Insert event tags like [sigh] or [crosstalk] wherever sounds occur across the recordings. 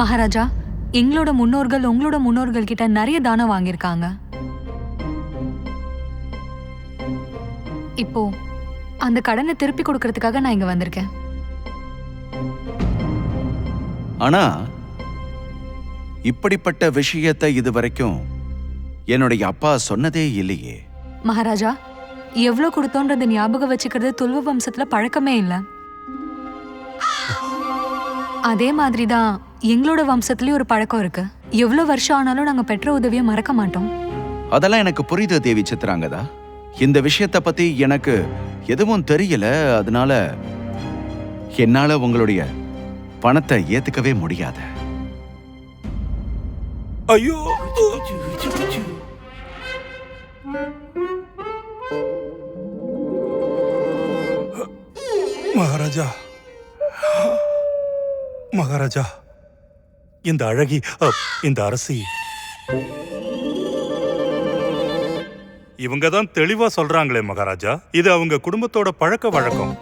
மகாராஜா எங்களோட முன்னோர்கள் உங்களோட முன்னோர்கள் கிட்ட நிறைய தானம் வாங்கியிருக்காங்க. இப்போ அந்த கடனை திருப்பி கொடுக்கறதுக்காக நான் இங்க வந்திருக்கேன். ஆனா இப்படிப்பட்ட விஷயத்தை இதுவரைக்கும் என்னுடைய அப்பா சொன்னதே இல்லையே. மகாராஜா எவ்வளோ கொடுத்தோன்றத ஞாபகம் வச்சுக்கிறது துல்வ வம்சத்துல பழக்கமே இல்லை. அதே மாதிரி தான் எங்களோட வம்சத்துலயும் ஒரு பழக்கம் இருக்கு. எவ்வளோ வருஷம் ஆனாலும் நாங்க பெற்ற உதவியை மறக்க மாட்டோம். அதெல்லாம் எனக்கு புரியுது தேவி சித்ராங்கதா இந்த விஷயத்தை பத்தி எனக்கு எதுவும் தெரியல அதனால என்னால உங்களுடைய பணத்தை ஏத்துக்கவே முடியாது. ஐயோ! மகாராஜா. மகாராஜா. இந்த அழகி இந்த அரசி. இவங்க தான் தெளிவா சொல்றாங்களே மகாராஜா. இது அவங்க குடும்பத்தோட பழக்க வழக்கம்.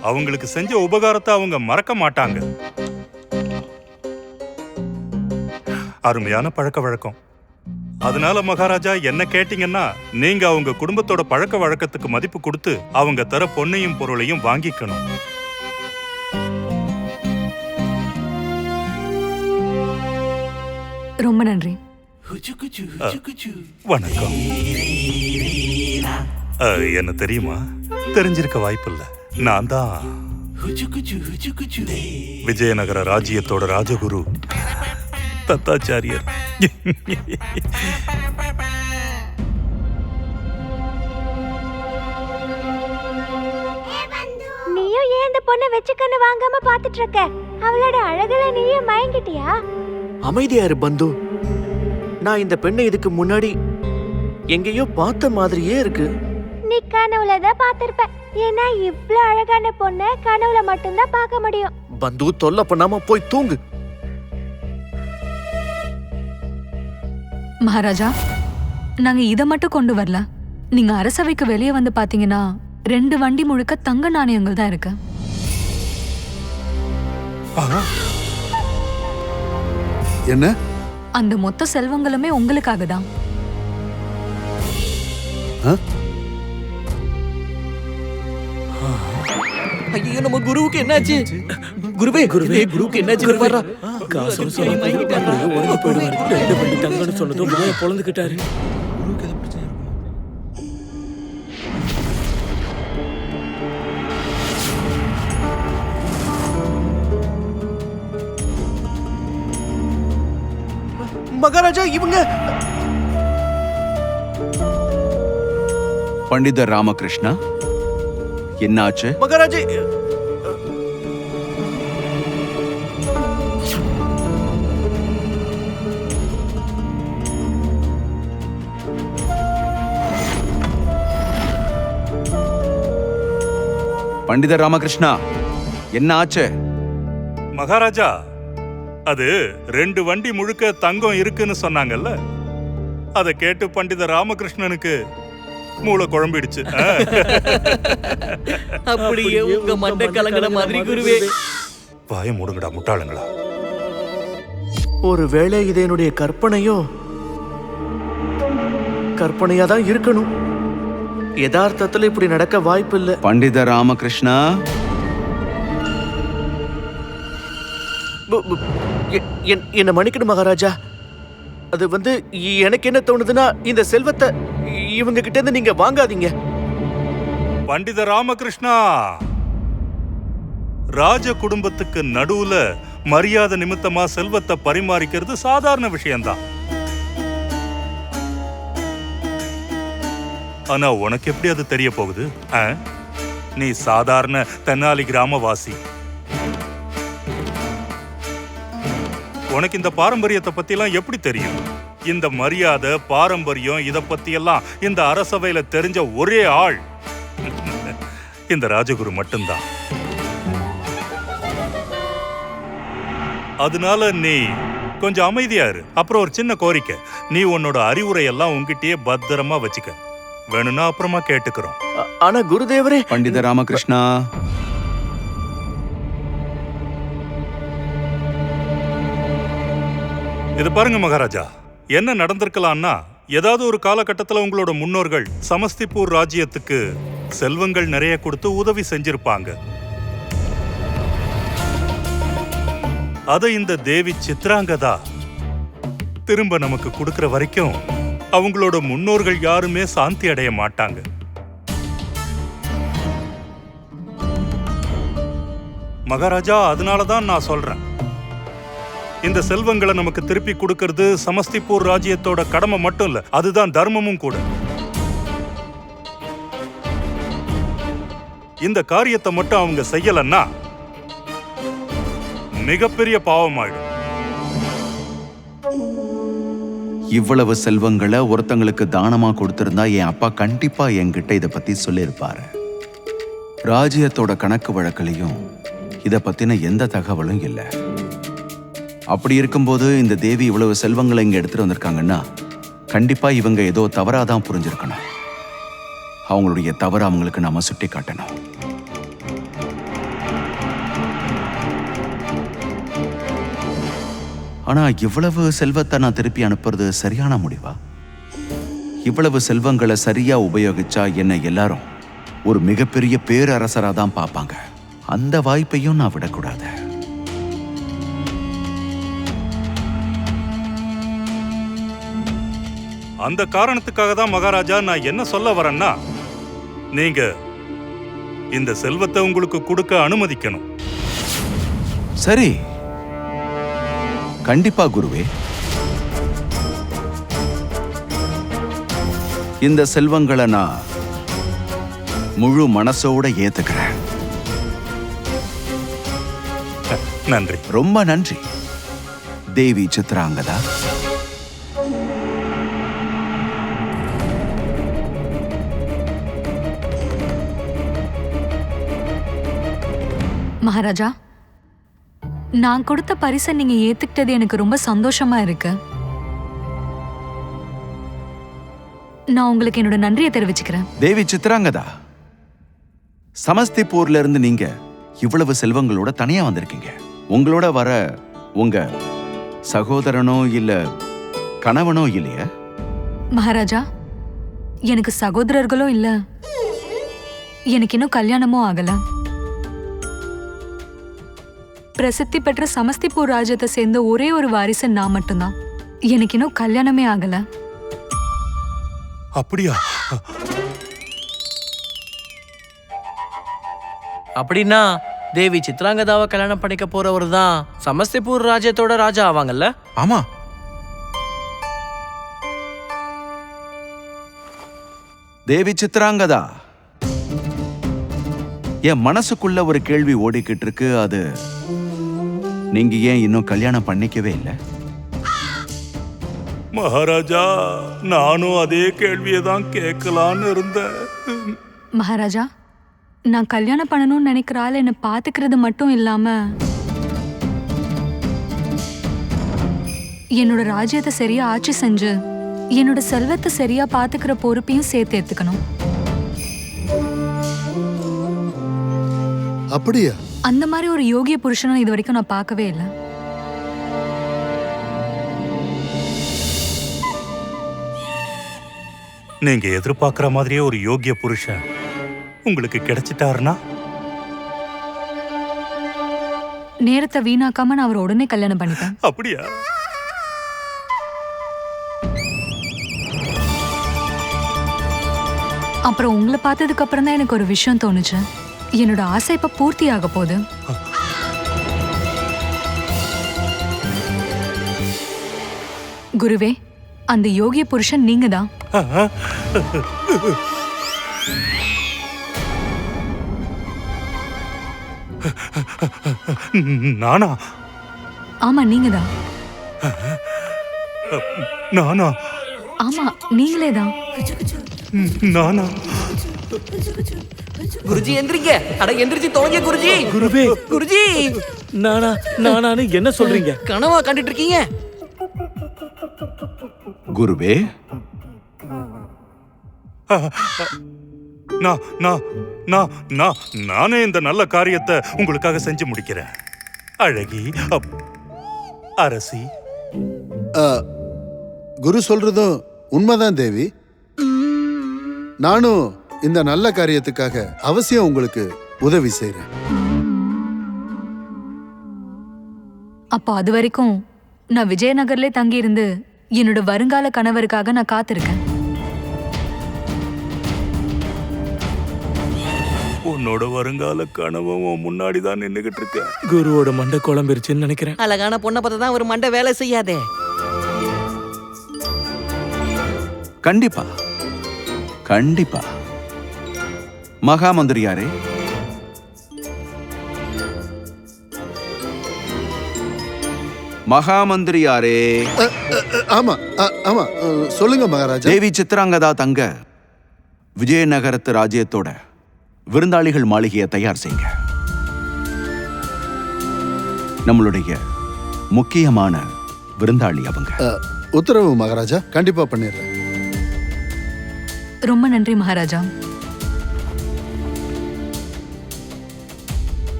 அவங்களுக்கு செஞ்ச உபகாரத்தை அவங்க மறக்க மாட்டாங்க. அருமையான பழக்க வழக்கம். அதனால மகாராஜா என்ன கேட்டீங்கன்னா நீங்க அவங்க குடும்பத்தோட பழக்க வழக்கத்துக்கு மதிப்பு கொடுத்து அவங்க தர பொண்ணையும் பொருளையும் வாங்கிக்கணும். ரொம்ப நன்றி. வணக்கம். என்ன தெரியுமா? தெரிஞ்சிருக்க வாய்ப்பில்ல. நான் தான் விஜயநகர ராஜ்யத்தோட ராஜகுரு. தத்தாச்சாரியர். நீயும் ஏன் இந்த பொண்ணை வச்சுக்கன்னு வாங்காம பாத்துட்டு இருக்க? அவளோட அழகுல நீயும் மயங்கிட்டியா? அமைதியா இரு பந்து. நான் இந்த பெண்ணை இதுக்கு முன்னாடி எங்கேயோ பார்த்த மாதிரியே இருக்கு. நீ கனவுல தான் பாத்திருப்ப ஏன்னா இவ்ளோ அழகான பொண்ணை கனவுல மட்டும்தான் பார்க்க முடியும். பந்து தொல்லை பண்ணாம போய் தூங்கு. மகாராஜா நாங்க இதை மட்டும் கொண்டு வரல. நீங்க அரசவைக்கு வெளியே வந்து பாத்தீங்கன்னா ரெண்டு வண்டி முழுக்க தங்க நாணயங்கள் தான் இருக்கு. ஆஹா, என்ன? அந்த மொத்த செல்வங்களுமே உங்களுக்காக தான் ஐயோ நம்ம குருவுக்கு என்னாச்சு? குருவே குருவே குருவுக்கு என்னாச்சு? வர்றா காசு உடஞ்சு போயிடுவாரு. ரெண்டு பண்ணி தங்கன்னு சொன்னதும் வாய பொழந்துக்கிட்டாரு மகாராஜா இவங்க பண்டிதர் ராமகிருஷ்ணா என்னாச்சு? மகாராஜா பண்டிதர் ராமகிருஷ்ணா என்ன ஆச்சு மகாராஜா அது ரெண்டு வண்டி முழுக்க தங்கம் இருக்குன்னு சொன்னாங்கல்ல? அதை கேட்டு பண்டித ராமகிருஷ்ணனுக்கு மூளை குழம்பிடுச்சு. [laughs] அப்படியே உங்க மண்டை கலங்கின மாதிரி குருவே. வாய மூடுங்கடா முட்டாளுங்களா? ஒருவேளை இது என்னுடைய கற்பனையோ கற்பனையா தான் இருக்கணும். யதார்த்தத்துல இப்படி நடக்க வாய்ப்பு இல்ல பண்டிதர் ராமகிருஷ்ணா என்னை மன்னிக்கணும் மகாராஜா. அது வந்து எனக்கு என்ன தோணுதுன்னா இந்த செல்வத்தை இவங்க கிட்ட இருந்து நீங்க வாங்காதீங்க. பண்டித ராமகிருஷ்ணா! ராஜ குடும்பத்துக்கு நடுவுல மரியாதை நிமித்தமா செல்வத்தை பரிமாறிக்கிறது சாதாரண விஷயம்தான். ஆனா உனக்கு எப்படி அது தெரிய போகுது ஆ? நீ சாதாரண தென்னாலி கிராமவாசி. உனக்கு இந்த பாரம்பரியத்தை பத்திலாம் எப்படி தெரியும்? இந்த மரியாதை பாரம்பரியம் இத பத்தியெல்லாம் இந்த அரசவையில தெரிஞ்ச ஒரே ஆள் [laughs] இந்த ராஜகுரு மட்டும்தான். அதனால நீ கொஞ்சம் அமைதியா இரு. அப்புறம் ஒரு சின்ன கோரிக்கை. நீ உன்னோட அறிவுரை எல்லாம் உன்கிட்டயே பத்திரமா வச்சுக்க. வேணும்னா அப்புறமா கேட்டுக்கிறோம். ஆனா குருதேவரே. பண்டிதர் ராமகிருஷ்ணா. இது பாருங்க மகாராஜா. என்ன நடந்திருக்கலாம்னா ஏதாவது ஒரு காலகட்டத்தில் உங்களோட முன்னோர்கள் சமஸ்திபூர் ராஜ்யத்துக்கு செல்வங்கள் நிறைய கொடுத்து உதவி செஞ்சிருப்பாங்க. அதை இந்த தேவி சித்ராங்கதா திரும்ப நமக்கு கொடுக்கிற வரைக்கும் அவங்களோட முன்னோர்கள் யாருமே சாந்தி அடைய மாட்டாங்க. மகாராஜா அதனால தான் நான் சொல்றேன். இந்த செல்வங்களை நமக்கு திருப்பி கொடுக்கிறது சமஸ்திபூர் ராஜ்யத்தோட கடமை மட்டும் இல்ல அதுதான் தர்மமும் கூட. இந்த காரியத்தை மட்டும் அவங்க செய்யலன்னா மிகப்பெரிய பாவமாயிடும் இவ்வளவு செல்வங்களை ஒருத்தங்களுக்கு தானமா கொடுத்திருந்தா என் அப்பா கண்டிப்பா என்கிட்ட இதை பத்தி சொல்லியிருப்பாரு. ராஜ்யத்தோட கணக்கு வழக்கிலையும் இதை பத்தின எந்த தகவலும் இல்லை. அப்படி இருக்கும்போது இந்த தேவி இவ்வளவு செல்வங்களை இங்கே எடுத்துட்டு வந்திருக்காங்கன்னா கண்டிப்பா இவங்க ஏதோ தவறாதான் புரிஞ்சிருக்கணும். அவங்களுடைய தவறு அவங்களுக்கு நாம சுட்டி காட்டணும். ஆனா இவ்வளவு செல்வத்தை நான் திருப்பி அனுப்புறது சரியான முடிவா? இவ்வளவு செல்வங்களை சரியா உபயோகிச்சா என்ன எல்லாரும் ஒரு மிகப்பெரிய பேரரசராக தான் பார்ப்பாங்க. அந்த வாய்ப்பையும் நான் விடக்கூடாது. அந்த காரணத்துக்காக தான் மகாராஜா நான் என்ன சொல்ல வரேன்னா நீங்க இந்த செல்வத்தை உங்களுக்கு கொடுக்க அனுமதிக்கணும். சரி. கண்டிப்பா குருவே. இந்த செல்வங்களை நான் முழு மனசோட ஏத்துக்கிறேன். நன்றி. ரொம்ப நன்றி. தேவி சித்ராங்கதா. மகாராஜா. நான் கொடுத்த பரிசை நீங்க ஏத்துக்கிட்டது எனக்கு ரொம்ப சந்தோஷமா இருக்கு. நான் உங்களுக்கு என்னோட நன்றியை தெரிவிச்சுக்கிறேன். தேவி சித்ராங்கதா சமஸ்திபூர்ல இருந்து நீங்க இவ்வளவு செல்வங்களோட தனியா வந்திருக்கீங்க. உங்களோட வர உங்க சகோதரனோ இல்ல கணவனோ இல்லையா? மகாராஜா எனக்கு சகோதரர்களும் இல்ல. எனக்கு இன்னும் கல்யாணமும் ஆகல. பிரசித்தி பெற்ற சமஸ்திபூர் ராஜ்யத்தை சேர்ந்த ஒரே ஒரு வாரிசு நான் மட்டும்தான். எனக்கு இன்னும் கல்யாணமே ஆகல. அப்படியா? அப்படின்னா தேவி சித்ராங்கதாவை கல்யாணம் பண்ணிக்க போறவர் தான் சமஸ்திபூர் ராஜ்யத்தோட ராஜா ஆவாங்கல்ல? ஆமா. தேவி சித்ராங்கதா. என் மனசுக்குள்ள ஒரு கேள்வி ஓடிக்கிட்டு இருக்கு. அது நீங்க ஏன் இன்னும் கல்யாணம் பண்ணிக்கவே இல்லை? மகாராஜா நானும் அதே கேள்வியை தான் கேட்கலான்னு இருந்தேன். மகாராஜா நான் கல்யாணம் பண்ணணும்னு நினைக்கிற ஆள் என்னை பாத்துக்கிறது மட்டும் இல்லாம என்னோட ராஜ்யத்தை சரியா ஆட்சி செஞ்சு என்னோட செல்வத்தை சரியா பாத்துக்கிற பொறுப்பையும் சேர்த்து எடுத்துக்கணும் அப்படியா? அந்த மாதிரி ஒரு யோகிய புருஷனை இது வரைக்கும் நான் பார்க்கவே இல்லை. நீங்க எதிர்பார்க்கிற மாதிரியே ஒரு யோகிய புருஷன் உங்களுக்கு கிடைச்சிட்டாருன்னா? நேரத்தை வீணாக்காம நான் அவரை உடனே கல்யாணம் பண்ணிப்பேன். அப்படியா? அப்புறம் உங்களை பார்த்ததுக்கு அப்புறம் தான் எனக்கு ஒரு விஷயம் தோணுச்சு. என்னோட ஆசை இப்ப பூர்த்தி ஆக போகுது. குருவே அந்த யோகிய புருஷன் நீங்க தான் நானா? ஆமா நீங்க தான் நானா? ஆமா நீங்களே தான் நானா? குருஜி எந்திரிங்க. அட எந்திரிச்சு தொலைங்க குருஜி. குருவே. குருஜி. நானா நானான்னு என்ன சொல்றீங்க? கனவா கண்டுட்டு இருக்கீங்க குருவே. நான் நான் நான் நான் நானே இந்த நல்ல காரியத்தை உங்களுக்காக செஞ்சு முடிக்கிறேன். அழகி அரசி. ஆ, குரு சொல்றதும் உண்மைதான் தேவி. நானும் இந்த நல்ல காரியத்துக்காக அவசியம் உங்களுக்கு உதவி செய்றேன். அப்போ அது வரைக்கும் நான் விஜயநகர்ல தங்கி இருந்து என்னோட வருங்கால கணவருக்காக நான் காத்திருக்கேன். உன்னோட வருங்கால கனவும் உன் முன்னாடி தான் நின்னுகிட்டு இருக்கேன் குருவோட மண்டை குழம்பிருச்சுன்னு நினைக்கிறேன். அழகான பொண்ணை பார்த்தா தான் ஒரு மண்டை வேலை செய்யாதே. கண்டிப்பா. கண்டிப்பா. மகா மந்திரியாரே மகா மந்திரியாரே ஆமா சொல்லுங்க மகாராஜா. தேவி சித்ராங்கதா தங்க விஜயநகரத்து ராஜ்யத்தோட விருந்தாளிகள் மாளிகையை தயார் செய்யுங்க. நம்மளுடைய முக்கியமான விருந்தாளி அவங்க. உத்தரவு மகாராஜா கண்டிப்பா பண்ணிடுறேன். ரொம்ப நன்றி மகாராஜா.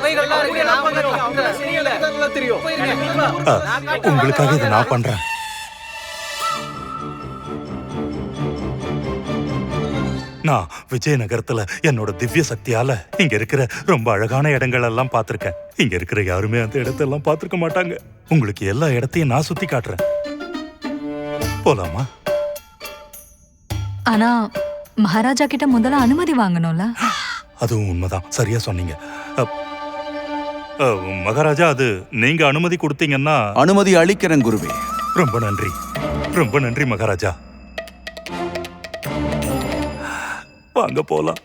போயிருக்கேன். அங்க தெரியல. போயிருக்கேன். ஆ, உங்களுக்காக இதை நான் பண்றேன். நான் விஜயநகரத்துல என்னோட திவ்ய சக்தியால இங்க இருக்கிற ரொம்ப அழகான இடங்கள் எல்லாம் பார்த்திருக்கேன். இங்க இருக்கிற யாருமே அந்த இடத்தெல்லாம் பார்த்திருக்க மாட்டாங்க. உங்களுக்கு எல்லா இடத்தையும் நான் சுத்தி காட்டுறேன். போலாமா? ஆனா மகாராஜா கிட்ட முதல்ல அனுமதி வாங்கணும்ல? அதுவும் உண்மைதான். சரியா சொன்னீங்க. அ, அ, மகாராஜா அது நீங்க அனுமதி கொடுத்தீங்கன்னா அனுமதி அளிக்கிறேன் குருவே. ரொம்ப நன்றி. ரொம்ப நன்றி மகாராஜா. வாங்க போலாம்.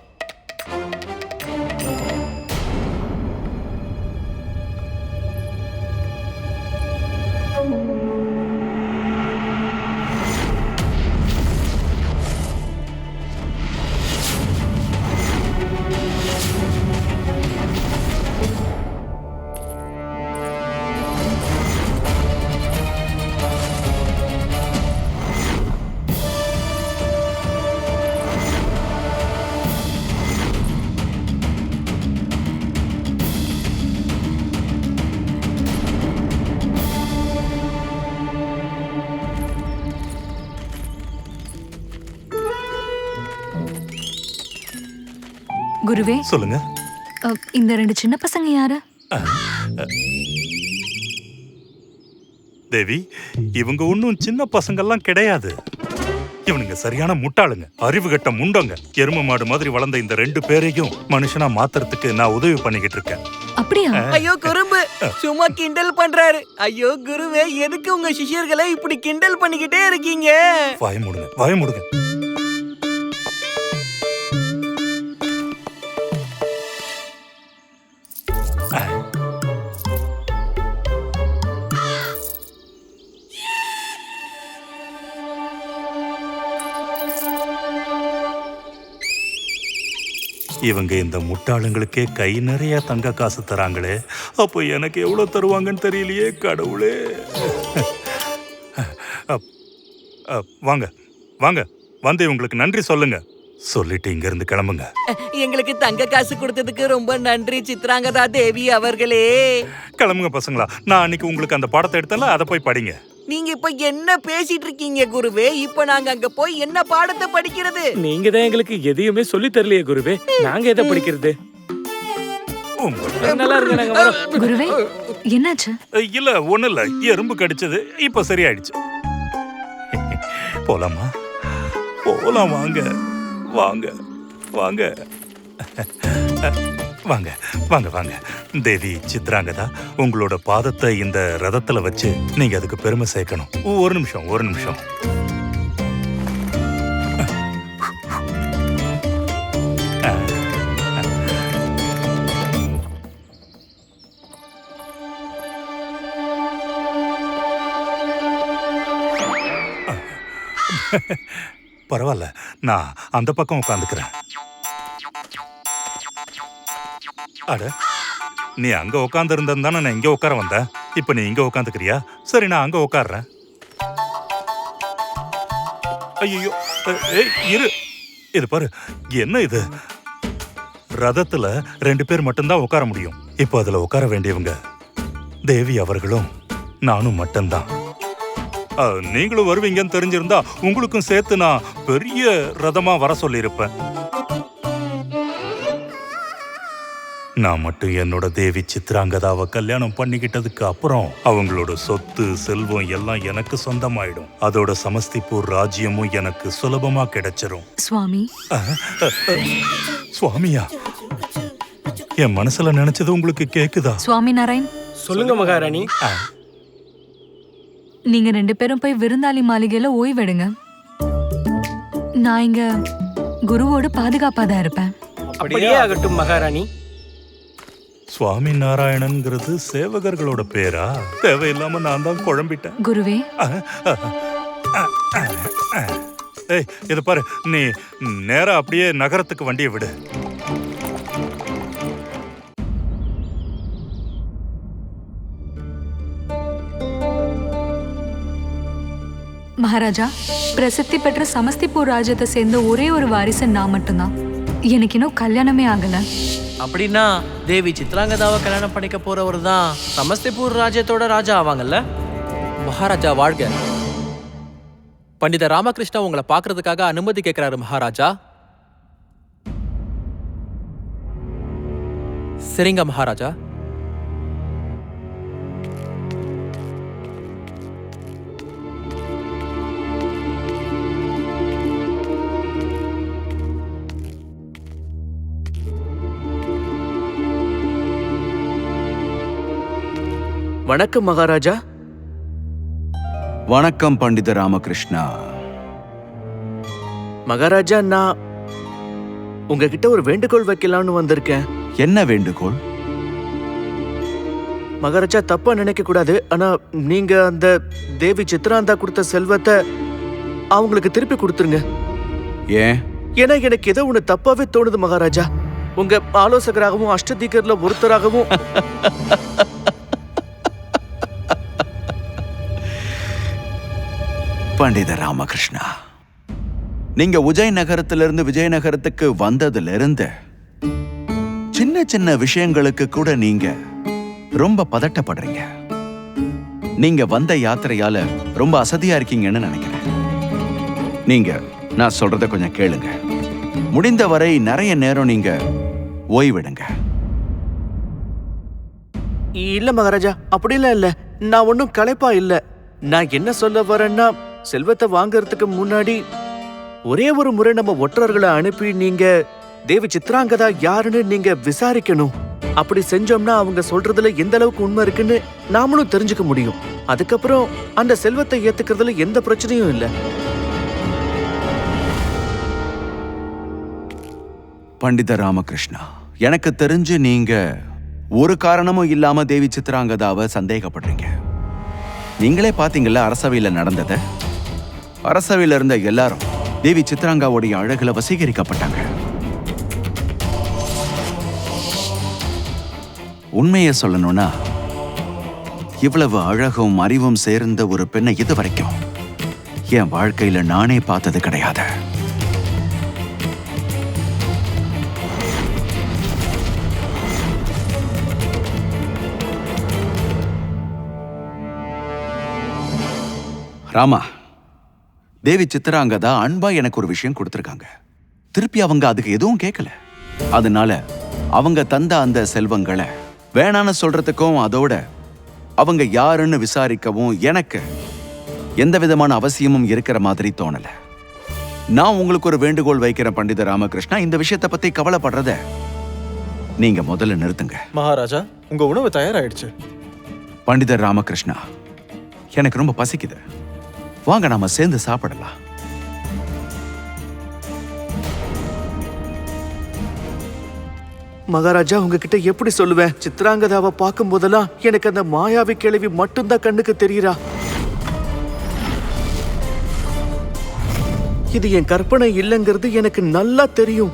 குருவே. சொல்லுங்க. இந்த ரெண்டு சின்ன பசங்க யாரு? தேவி இவங்க ஒன்றும் சின்ன பசங்கெல்லாம் கிடையாது. இவனுங்க சரியான முட்டாளுங்க. அறிவு கட்ட முண்டங்க. எரும மாடு மாதிரி வளர்ந்த இந்த ரெண்டு பேரையும் மனுஷனா மாத்துறதுக்கு நான் உதவி பண்ணிக்கிட்டு இருக்கேன். அப்படியா? ஐயோ குறும்பு. சும்மா கிண்டல் பண்றாரு. ஐயோ குருவே எதுக்கு உங்க சிஷ்யர்களை இப்படி கிண்டல் பண்ணிக்கிட்டே இருக்கீங்க? வாய மூடுங்க வாய மூடுங்க. இவங்க இந்த முட்டாளுங்களுக்கே கை நிறைய தங்க காசு தராங்களே. அப்போ எனக்கு எவ்வளவு தருவாங்கன்னு தெரியலையே கடவுளே. வாங்க வாங்க வந்து இவங்களுக்கு நன்றி சொல்லுங்க. சொல்லிட்டு இங்க இருந்து கிளம்புங்க. எங்களுக்கு தங்க காசு கொடுத்ததுக்கு ரொம்ப நன்றி சித்ராங்கதா தேவி அவர்களே. கிளம்புங்க பசங்களா. நான் அன்னைக்கு உங்களுக்கு அந்த பாடத்தை எடுத்தல அதை போய் படிங்க. நீங்க இப்ப என்ன பேசிட்டு இருக்கீங்க குருவே? இப்ப நாங்க அங்க போய் என்ன பாடத்தை படிக்கிறது? நீங்க தான் எங்களுக்கு எதையுமே சொல்லி தரலையே குருவே. நாங்க எதை படிக்கிறது? நல்லா இருக்கு நாங்க வரோம். குருவே என்னாச்சு? இல்ல ஒண்ணு இல்ல எறும்பு கடிச்சது இப்ப சரியாயிடுச்சு. போலாமா? போலாம் வாங்க. வாங்க. வாங்க. வாங்க வாங்க வாங்க. தேவி சித்ராங்கதா உங்களோட பாதத்தை இந்த ரதத்துல வச்சு நீங்க அதுக்கு பெருமை சேர்க்கணும். ஒரு நிமிஷம் ஒரு நிமிஷம். பரவாயில்ல நான் அந்த பக்கம் உட்காந்துக்கிறேன். அட நீ அங்க உட்கார்ந்து இருந்தா நான் இங்க உட்கார வந்தேன். இப்ப நீ இங்க உட்காந்துக்கிறியா சரி நான் அங்க உட்கார்றேன் ஐயோ ஏய் இரு. இது பாரு என்ன இது? ரதத்துல ரெண்டு பேர் மட்டும்தான் உட்கார முடியும். இப்போ அதுல உட்கார வேண்டியவங்க தேவி அவர்களும் நானும் மட்டும்தான். நீங்களும் வருவீங்கன்னு தெரிஞ்சிருந்தா உங்களுக்கும் சேர்த்து நான் பெரிய ரதமா வர சொல்லியிருப்பேன். நான் மட்டும் என்னோட தேவி சித்ராங்கதாவை கல்யாணம் பண்ணிக்கிட்டதுக்கு அப்புறம் அவங்களோட சொத்து செல்வம் எல்லாம் எனக்கு சொந்தமாயிடும். அதோட சமஸ்திபூர் ராஜ்யமும் எனக்கு சுலபமா கிடைச்சிரும். சுவாமி. சுவாமியா? என் மனசுல நினைச்சது உங்களுக்கு கேக்குதா? சுவாமி நாராயண். சொல்லுங்க மகாராணி. நீங்க ரெண்டு பேரும் போய் விருந்தாளி மாளிகையில ஓய்வெடுங்க. நான் இங்க குருவோடு பாதுகாப்பா தான் இருப்பேன். அப்படியே ஆகட்டும் மகாராணி. சுவாமி நாராயணன்ங்கிறது சேவகர்களோட பேரா? தேவையில்லாம நான் தான் குழம்பிட்டேன். குருவே. ஏய் இத பாரு. நீ நேரா அப்படியே நகரத்துக்கு வண்டியை விடு. மகாராஜா பிரசித்தி பெற்ற சமஸ்திபூர் ராஜ்யத்தை சேர்ந்த ஒரே ஒரு வாரிசு நான் மட்டும்தான். எனக்கு இன்னும் கல்யாணமே ஆகல. அப்படின்னா தேவி சித்ராங்கதாவை கல்யாணம் பண்ணிக்க போறவர் தான் சமஸ்திபூர் ராஜ்யத்தோட ராஜா ஆவாங்கல்ல? மகாராஜா வாழ்க. பண்டித ராமகிருஷ்ணா உங்களை பார்க்கறதுக்காக அனுமதி கேட்கிறாரு மகாராஜா. சரிங்க மகாராஜா. வணக்கம் மகாராஜா. வணக்கம் பண்டித ராமகிருஷ்ணா. மகாராஜா நான் உங்ககிட்ட ஒரு வேண்டுகோள் வைக்கலாம்னு வந்திருக்கேன். என்ன வேண்டுகோள்? மகாராஜா தப்பா நினைக்க கூடாது. ஆனா நீங்க அந்த தேவி சித்ராந்தா கொடுத்த செல்வத்தை அவங்களுக்கு திருப்பி கொடுத்துருங்க. ஏன்? ஏன்னா எனக்கு ஏதோ ஒண்ணு தப்பாவே தோணுது மகாராஜா. உங்க ஆலோசகராகவும் அஷ்டதிகர்ல ஒருத்தராகவும் [laughs] பண்டித ராமகிருஷ்ணா நீங்க உஜய் நகரத்திலிருந்து விஜயநகரத்துக்கு வந்ததுல இருந்து சின்ன சின்ன விஷயங்களுக்கு கூட நீங்க ரொம்ப பதட்டப்படுறீங்க. நீங்க வந்த யாத்திரையால ரொம்ப அசதியா இருக்கீங்கன்னு நினைக்கிறேன். நீங்க நான் சொல்றத கொஞ்சம் கேளுங்க. முடிந்த வரை நிறைய நேரம் நீங்க ஓய்விடுங்க. இல்ல மகாராஜா அப்படிலாம் இல்ல. நான் ஒன்னும் களைப்பா இல்ல. நான் என்ன சொல்ல வரேன்னா செல்வத்தை வாங்கறதுக்கு முன்னாடி ஒரே ஒரு முறை நம்ம ஒற்றர்களை அனுப்பி நீங்க தேவி சித்ராங்கதா யாருன்னு நீங்க விசாரிக்கணும். அப்படி செஞ்சோம்னா அவங்க சொல்றதுல எந்த அளவுக்கு உண்மை இருக்குன்னு நாமளும் தெரிஞ்சுக்க முடியும். அதுக்கப்புறம் அந்த செல்வத்தை ஏத்துக்கிறதுல எந்த பிரச்சனையும் இல்ல. பண்டித ராமகிருஷ்ணா எனக்கு தெரிஞ்சு நீங்க ஒரு காரணமும் இல்லாம தேவி சித்ராங்கதாவை சந்தேகப்படுறீங்க. நீங்களே பாத்தீங்கல்ல அரசவையில நடந்ததை? அரசவையில இருந்த எல்லாரும் தேவி சித்ராங்காவுடைய அழகுல வசீகரிக்கப்பட்டாங்க. உண்மையை சொல்லணும்னா இவ்வளவு அழகும் அறிவும் சேர்ந்த ஒரு பெண்ணை இதுவரைக்கும் என் வாழ்க்கையில நானே பார்த்தது கிடையாது. ராமா தேவி சித்ராங்கதா அன்பா எனக்கு ஒரு விஷயம் கொடுத்துருக்காங்க. திருப்பி அவங்க அதுக்கு எதுவும் கேட்கல அதனால அவங்க தந்த அந்த செல்வங்களை வேணான்னு சொல்றதுக்கும் அதோட அவங்க யாருன்னு விசாரிக்கவும் எனக்கு எந்த விதமான அவசியமும் இருக்கிற மாதிரி தோணல. நான் உங்களுக்கு ஒரு வேண்டுகோள் வைக்கிறேன் பண்டித ராமகிருஷ்ணா இந்த விஷயத்தை பத்தி கவலைப்படுறத நீங்க முதல்ல நிறுத்துங்க. மகாராஜா உங்க உணவு தயாராயிடுச்சு. பண்டிதர் ராமகிருஷ்ணா எனக்கு ரொம்ப பசிக்குது. வாங்க நாம சேர்ந்து சாப்பிடலாம். மகாராஜா உங்ககிட்ட எப்படி சொல்லுவேன்? சித்ராங்கதாவை பார்க்கும் போதெல்லாம் எனக்கு அந்த மாயாவி கிழவி மட்டும்தான் கண்ணுக்கு தெரியுறா. இது என் கற்பனை இல்லைங்கிறது எனக்கு நல்லா தெரியும்.